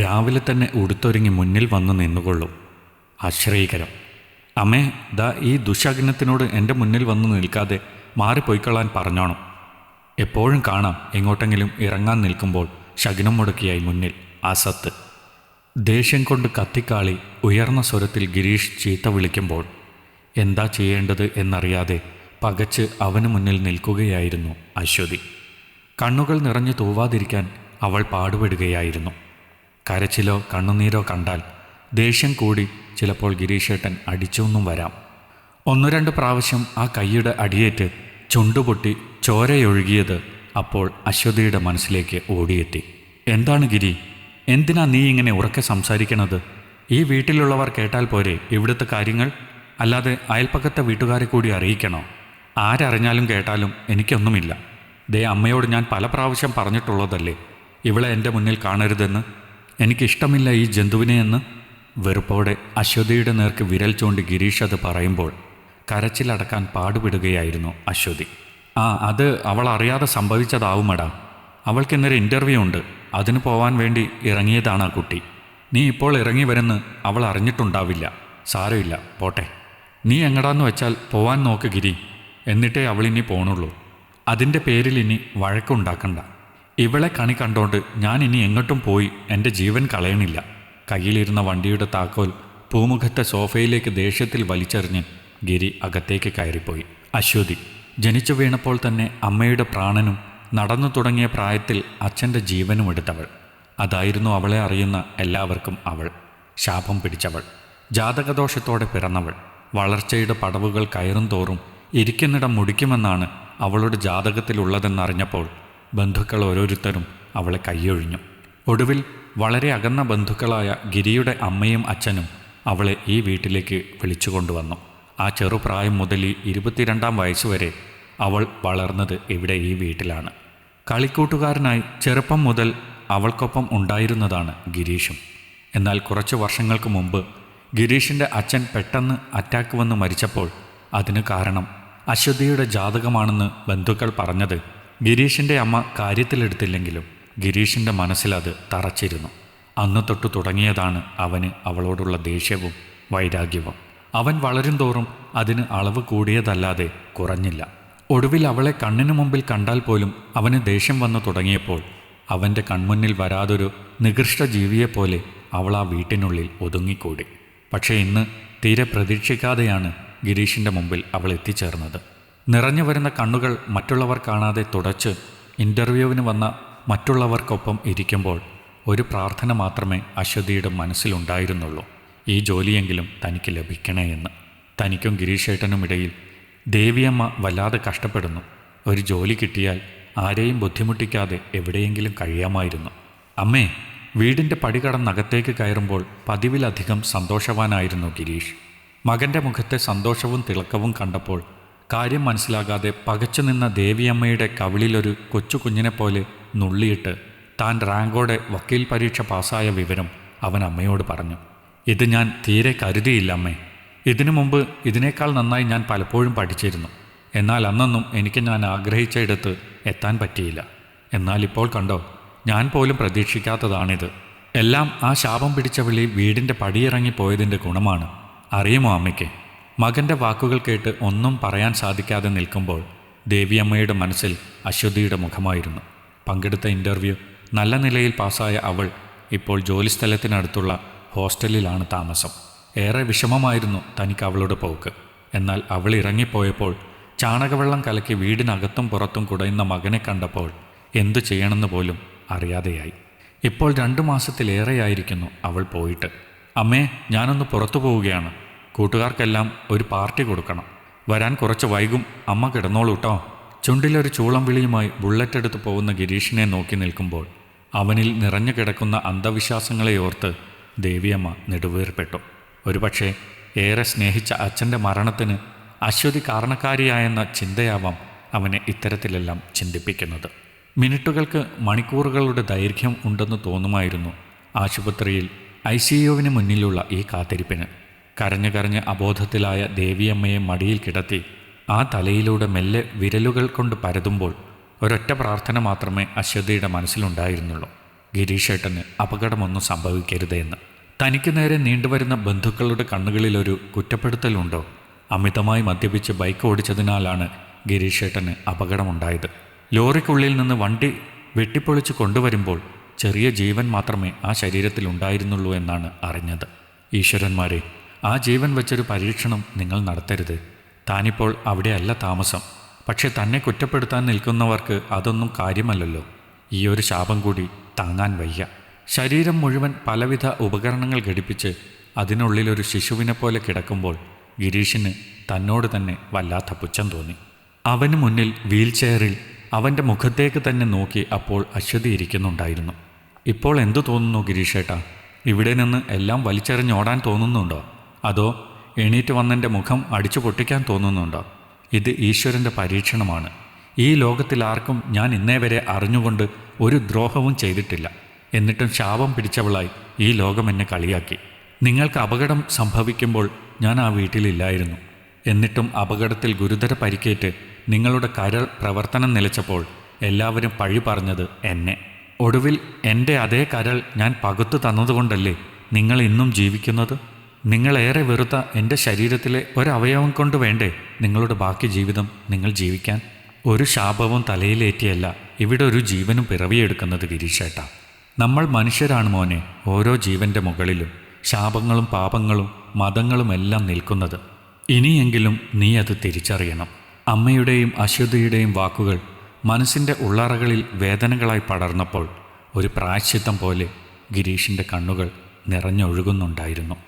രാവിലെ തന്നെ ഉടുത്തൊരുങ്ങി മുന്നിൽ വന്ന് നിന്നുകൊള്ളും. ആശ്രയികരം. അമ്മേ ദാ ഈ ദുശകനത്തിനോട് എന്റെ മുന്നിൽ വന്ന് നിൽക്കാതെ മാറിപ്പോയിക്കൊള്ളാൻ പറഞ്ഞോണം. എപ്പോഴും കാണാം എങ്ങോട്ടെങ്കിലും ഇറങ്ങാൻ നിൽക്കുമ്പോൾ ശകുനം മുടക്കിയായി മുന്നിൽ അസത്ത് ദേഷ്യം കൊണ്ട് കത്തിക്കാളി ഉയർന്ന സ്വരത്തിൽ ഗിരീഷ് ചീത്ത വിളിക്കുമ്പോൾ എന്താ ചെയ്യേണ്ടത് എന്നറിയാതെ പകച്ച് അവന് മുന്നിൽ നിൽക്കുകയായിരുന്നു അശ്വതി. കണ്ണുകൾ നിറഞ്ഞു തൂവാതിരിക്കാൻ അവൾ പാടുപെടുകയായിരുന്നു. കരച്ചിലോ കണ്ണുനീരോ കണ്ടാൽ ദേഷ്യം കൂടി ചിലപ്പോൾ ഗിരീഷേട്ടൻ അടിച്ചൊന്നും വരാം. ഒന്നു രണ്ട് പ്രാവശ്യം ആ കൈയുടെ അടിയേറ്റ് ചുണ്ടുപൊട്ടി ചോരയൊഴുകിയത് അപ്പോൾ അശ്വതിയുടെ മനസ്സിലേക്ക് ഓടിയെത്തി. എന്താണ് ഗിരി? എന്തിനാ നീ ഇങ്ങനെ ഉറക്കെ സംസാരിക്കണത്? ഈ വീട്ടിലുള്ളവർ കേട്ടാൽ പോരെ ഇവിടുത്തെ കാര്യങ്ങൾ? അല്ലാതെ അയൽപ്പക്കത്തെ വീട്ടുകാരെ കൂടി അറിയിക്കണോ? ആരറിഞ്ഞാലും കേട്ടാലും എനിക്കൊന്നുമില്ല. ദേ അമ്മയോട് ഞാൻ പല പ്രാവശ്യം പറഞ്ഞിട്ടുള്ളതല്ലേ? ഇവളെ എന്റെ മുന്നിൽ കാണരുതെന്ന് എനിക്കിഷ്ടമില്ല ഈ ജന്തുവിനെ എന്ന് വെറുപ്പോടെ അശ്വതിയുടെ നേർക്ക് വിരൽ ചൂണ്ടി ഗിരീഷ് അത് പറയുമ്പോൾ കരച്ചിലടക്കാൻ പാടുപെടുകയായിരുന്നു അശ്വതി. ആ അത് അവൾ അറിയാതെ സംഭവിച്ചതാവുമടാ. അവൾക്ക് ഇന്നൊരു ഇന്റർവ്യൂ ഉണ്ട്. അതിന് പോവാൻ വേണ്ടി ഇറങ്ങിയതാണ് ആ കുട്ടി. നീ ഇപ്പോൾ ഇറങ്ങി വരുന്ന് അവൾ അറിഞ്ഞിട്ടുണ്ടാവില്ല. സാരമില്ല പോട്ടെ. നീ എങ്ങടാന്ന് വെച്ചാൽ പോവാൻ നോക്ക് ഗിരി. എന്നിട്ടേ അവളിനി പോണുള്ളൂ. അതിന്റെ പേരിൽ ഇനി വഴക്കുണ്ടാക്കണ്ട. ഇവളെ കണി കണ്ടോണ്ട് ഞാൻ ഇനി എങ്ങോട്ടും പോയി എന്റെ ജീവൻ കളയണില്ല. കയ്യിലിരുന്ന വണ്ടിയുടെ താക്കോൽ പൂമുഖത്തെ സോഫയിലേക്ക് ദേഷ്യത്തിൽ വലിച്ചെറിഞ്ഞ് ഗിരി അകത്തേക്ക് കയറിപ്പോയി. അശ്വതി ജനിച്ചു വീണപ്പോൾ തന്നെ അമ്മയുടെ പ്രാണനും നടന്നു തുടങ്ങിയ പ്രായത്തിൽ അച്ഛന്റെ ജീവനും എടുത്തവൾ. അതായിരുന്നു അവളെ അറിയുന്ന എല്ലാവർക്കും അവൾ ശാപം പിടിച്ചവൾ ജാതകദോഷത്തോടെ പിറന്നവൾ. വളർച്ചയുടെ പടവുകൾ കയറും തോറും ഇരിക്കുന്നിടം മുടിക്കുമെന്നാണ് അവളുടെ ജാതകത്തിലുള്ളതെന്നറിഞ്ഞപ്പോൾ ബന്ധുക്കൾ ഓരോരുത്തരും അവളെ കൈയൊഴിഞ്ഞു. ഒടുവിൽ വളരെ അകന്ന ബന്ധുക്കളായ ഗിരിയുടെ അമ്മയും അച്ഛനും അവളെ ഈ വീട്ടിലേക്ക് വിളിച്ചു കൊണ്ടുവന്നു. ആ ചെറുപ്രായം മുതൽ ഈ ഇരുപത്തിരണ്ടാം വയസ്സുവരെ അവൾ വളർന്നത് ഇവിടെ ഈ വീട്ടിലാണ്. കളിക്കൂട്ടുകാരനായി ചെറുപ്പം മുതൽ അവൾക്കൊപ്പം ഉണ്ടായിരുന്നതാണ് ഗിരീഷും. എന്നാൽ കുറച്ച് വർഷങ്ങൾക്ക് മുമ്പ് ഗിരീഷിന്റെ അച്ഛൻ പെട്ടെന്ന് അറ്റാക്ക് വന്ന് മരിച്ചപ്പോൾ അതിന് കാരണം അശ്വതിയുടെ ജാതകമാണെന്ന് ബന്ധുക്കൾ പറഞ്ഞത് ഗിരീഷിന്റെ അമ്മ കാര്യത്തിലെടുത്തില്ലെങ്കിലും ഗിരീഷിന്റെ മനസ്സിലത് തറച്ചിരുന്നു. അന്ന് തൊട്ട് തുടങ്ങിയതാണ് അവന് അവളോടുള്ള ദേഷ്യവും വൈരാഗ്യവും. അവൻ വളരും തോറും അതിന് അളവ് കൂടിയതല്ലാതെ കുറഞ്ഞില്ല. ഒടുവിൽ അവളെ കണ്ണിനു മുമ്പിൽ കണ്ടാൽ പോലും അവന് ദേഷ്യം വന്നു തുടങ്ങിയപ്പോൾ അവന്റെ കൺമുന്നിൽ വരാതൊരു നികൃഷ്ട ജീവിയെപ്പോലെ അവൾ ആ വീട്ടിനുള്ളിൽ ഒതുങ്ങിക്കൂടി. പക്ഷേ ഇന്ന് തീരെ പ്രതീക്ഷിക്കാതെയാണ് ഗിരീഷിന്റെ മുമ്പിൽ അവൾ എത്തിച്ചേർന്നത്. നിറഞ്ഞു വരുന്ന കണ്ണുകൾ മറ്റുള്ളവർ കാണാതെ തുടച്ച് ഇന്റർവ്യൂവിന് വന്ന മറ്റുള്ളവർക്കൊപ്പം ഇരിക്കുമ്പോൾ ഒരു പ്രാർത്ഥന മാത്രമേ അശ്വതിയുടെ മനസ്സിലുണ്ടായിരുന്നുള്ളൂ. ഈ ജോലിയെങ്കിലും തനിക്ക് ലഭിക്കണേ എന്ന്. തനിക്കും ഗിരീഷേട്ടനും ഇടയിൽ ദേവിയമ്മ വല്ലാതെ കഷ്ടപ്പെടുന്നു. ഒരു ജോലി കിട്ടിയാൽ ആരെയും ബുദ്ധിമുട്ടിക്കാതെ എവിടെയെങ്കിലും കഴിയാമായിരുന്നു. അമ്മേ വീടിന്റെ പടി കടന്നകത്തേക്ക് കയറുമ്പോൾ പതിവിലധികം സന്തോഷവാനായിരുന്നു ഗിരീഷ്. മകന്റെ മുഖത്തെ സന്തോഷവും തിളക്കവും കണ്ടപ്പോൾ കാര്യം മനസ്സിലാകാതെ പകച്ചു നിന്ന ദേവിയമ്മയുടെ കവിളിലൊരു കൊച്ചു കുഞ്ഞിനെപ്പോലെ നുള്ളിയിട്ട് താൻ റാങ്കോടെ വക്കീൽ പരീക്ഷ പാസ്സായ വിവരം അവൻ അമ്മയോട് പറഞ്ഞു. ഇത് ഞാൻ തീരെ കരുതിയില്ല അമ്മേ. ഇതിനു മുമ്പ് ഇതിനേക്കാൾ നന്നായി ഞാൻ പലപ്പോഴും പഠിച്ചിരുന്നു. എന്നാൽ അന്നൊന്നും എനിക്ക് ഞാൻ ആഗ്രഹിച്ചയിടത്ത് എത്താൻ പറ്റിയില്ല. എന്നാൽ ഇപ്പോൾ കണ്ടോ ഞാൻ പോലും പ്രതീക്ഷിക്കാത്തതാണിത്. എല്ലാം ആ ശാപം പിടിച്ച വിളി വീടിന്റെ പടിയിറങ്ങി പോയതിന്റെ ഗുണമാണ്. അറിയുമോ അമ്മയ്ക്ക്? മകന്റെ വാക്കുകൾ കേട്ട് ഒന്നും പറയാൻ സാധിക്കാതെ നിൽക്കുമ്പോൾ ദേവിയമ്മയുടെ മനസ്സിൽ അശ്വതിയുടെ മുഖമായിരുന്നു. പങ്കെടുത്ത ഇന്റർവ്യൂ നല്ല നിലയിൽ പാസ്സായ അവൾ ഇപ്പോൾ ജോലിസ്ഥലത്തിനടുത്തുള്ള ഹോസ്റ്റലിലാണ് താമസം. ഏറെ വിഷമമായിരുന്നു തനിക്ക് അവളുടെ പോക്ക്. എന്നാൽ അവൾ ഇറങ്ങിപ്പോയപ്പോൾ ചാണകവെള്ളം കലക്കി വീടിനകത്തും പുറത്തും കുടയുന്ന മകനെ കണ്ടപ്പോൾ എന്തു ചെയ്യണമെന്ന് പോലും അറിയാതെയായി. ഇപ്പോൾ രണ്ടു മാസത്തിലേറെയായിരിക്കുന്നു അവൾ പോയിട്ട്. അമ്മേ ഞാനൊന്ന് പുറത്തു പോവുകയാണ്. കൂട്ടുകാർക്കെല്ലാം ഒരു പാർട്ടി കൊടുക്കണം. വരാൻ കുറച്ച് വൈകും. അമ്മ കിടന്നോളൂ കേട്ടോ ചുണ്ടിലൊരു ചൂളം വിളിയുമായി ബുള്ളറ്റ് എടുത്ത് പോകുന്ന ഗിരീഷിനെ നോക്കി നിൽക്കുമ്പോൾ അവനിൽ നിറഞ്ഞു കിടക്കുന്ന അന്ധവിശ്വാസങ്ങളെ ഓർത്ത് ദേവിയമ്മ നെടുവേർപ്പെട്ടു. ഒരുപക്ഷെ ഏറെ സ്നേഹിച്ച അച്ഛന്റെ മരണത്തിന് അശ്വതി കാരണക്കാരിയായെന്ന ചിന്തയാവാം അവനെ ഇത്തരത്തിലെല്ലാം ചിന്തിപ്പിക്കുന്നത്. മിനിറ്റുകൾക്ക് മണിക്കൂറുകളുടെ ദൈർഘ്യം ഉണ്ടെന്ന് തോന്നുമായിരുന്നു ആശുപത്രിയിൽ ഐ സി യുവിന് മുന്നിലുള്ള ഈ കാത്തിരിപ്പിന്. കരഞ്ഞു കരഞ്ഞ് അബോധത്തിലായ ദേവിയമ്മയെ മടിയിൽ കിടത്തി ആ തലയിലൂടെ മെല്ലെ വിരലുകൾ കൊണ്ട് പരതുമ്പോൾ ഒരൊറ്റ പ്രാർത്ഥന മാത്രമേ അശ്വതിയുടെ മനസ്സിലുണ്ടായിരുന്നുള്ളൂ. ഗിരീഷേട്ടന് അപകടമൊന്നും സംഭവിക്കരുതെന്ന്. തനിക്ക് നേരെ നീണ്ടുവരുന്ന ബന്ധുക്കളുടെ കണ്ണുകളിലൊരു കുറ്റപ്പെടുത്തലുണ്ടോ? അമിതമായി മദ്യപിച്ച് ബൈക്ക് ഓടിച്ചതിനാലാണ് ഗിരീഷേട്ടന് അപകടമുണ്ടായത്. ലോറിക്കുള്ളിൽ നിന്ന് വണ്ടി വെട്ടിപ്പൊളിച്ച് കൊണ്ടുവരുമ്പോൾ ചെറിയ ജീവൻ മാത്രമേ ആ ശരീരത്തിൽ ഉണ്ടായിരുന്നുള്ളൂ എന്നാണ് അറിഞ്ഞത്. ഈശ്വരന്മാരെ ആ ജീവൻ വെച്ചൊരു പരീക്ഷണം നിങ്ങൾ നടത്തരുത്. താനിപ്പോൾ അവിടെയല്ല താമസം. പക്ഷെ തന്നെ കുറ്റപ്പെടുത്താൻ നിൽക്കുന്നവർക്ക് അതൊന്നും കാര്യമല്ലല്ലോ. ഈ ഒരു ശാപം കൂടി താങ്ങാൻ വയ്യ. ശരീരം മുഴുവൻ പലവിധ ഉപകരണങ്ങൾ ഘടിപ്പിച്ച് അതിനുള്ളിലൊരു ശിശുവിനെ പോലെ കിടക്കുമ്പോൾ ഗിരീഷിന് തന്നോട് തന്നെ വല്ലാത്ത പുച്ഛം തോന്നി. അവന് മുന്നിൽ വീൽ ചെയറിൽ അവന്റെ മുഖത്തേക്ക് തന്നെ നോക്കി അപ്പോൾ അശ്വതി ഇരിക്കുന്നുണ്ടായിരുന്നു. ഇപ്പോൾ എന്തു തോന്നുന്നു ഗിരീഷേട്ടാ? ഇവിടെ നിന്ന് എല്ലാം വലിച്ചെറിഞ്ഞോടാൻ തോന്നുന്നുണ്ടോ? അതോ എണീറ്റ് വന്നെന്റെ മുഖം അടിച്ചു പൊട്ടിക്കാൻ തോന്നുന്നുണ്ടോ? ഇത് ഈശ്വരന്റെ പരീക്ഷണമാണ്. ഈ ലോകത്തിൽ ആർക്കും ഞാൻ ഇന്നേ വരെ അറിഞ്ഞുകൊണ്ട് ഒരു ദ്രോഹവും ചെയ്തിട്ടില്ല. എന്നിട്ടും ശാപം പിടിച്ചവളായി ഈ ലോകം എന്നെ കളിയാക്കി. നിങ്ങൾക്ക് അപകടം സംഭവിക്കുമ്പോൾ ഞാൻ ആ വീട്ടിലില്ലായിരുന്നു. എന്നിട്ടും അപകടത്തിൽ ഗുരുതര പരിക്കേറ്റ് നിങ്ങളുടെ കരൾ പ്രവർത്തനം നിലച്ചപ്പോൾ എല്ലാവരും പഴി പറഞ്ഞത് എന്നെ. ഒടുവിൽ എന്റെ അതേ കരൾ ഞാൻ പകുത്തു തന്നതുകൊണ്ടല്ലേ നിങ്ങൾ ഇന്നും ജീവിക്കുന്നത്? നിങ്ങളേറെ വെറുത്ത എന്റെ ശരീരത്തിലെ ഒരവയവം കൊണ്ട് വേണ്ടേ നിങ്ങളുടെ ബാക്കി ജീവിതം നിങ്ങൾ ജീവിക്കാൻ? ഒരു ശാപവും തലയിലേറ്റിയല്ല ഇവിടെ ഒരു ജീവനും പിറവിയെടുക്കുന്നത് ഗിരീഷേട്ട. നമ്മൾ മനുഷ്യരാണ് മോനെ ഓരോ ജീവന്റെ മുകളിലും. ശാപങ്ങളും പാപങ്ങളും മതങ്ങളും എല്ലാം നിൽക്കുന്നത്. ഇനിയെങ്കിലും നീ അത് തിരിച്ചറിയണം. അമ്മയുടെയും അശ്വതിയുടെയും വാക്കുകൾ മനസ്സിന്റെ ഉള്ളറകളിൽ വേദനകളായി പടർന്നപ്പോൾ ഒരു പ്രായശ്ചിത്തം പോലെ ഗിരീഷിന്റെ കണ്ണുകൾ നിറഞ്ഞൊഴുകുന്നുണ്ടായിരുന്നു.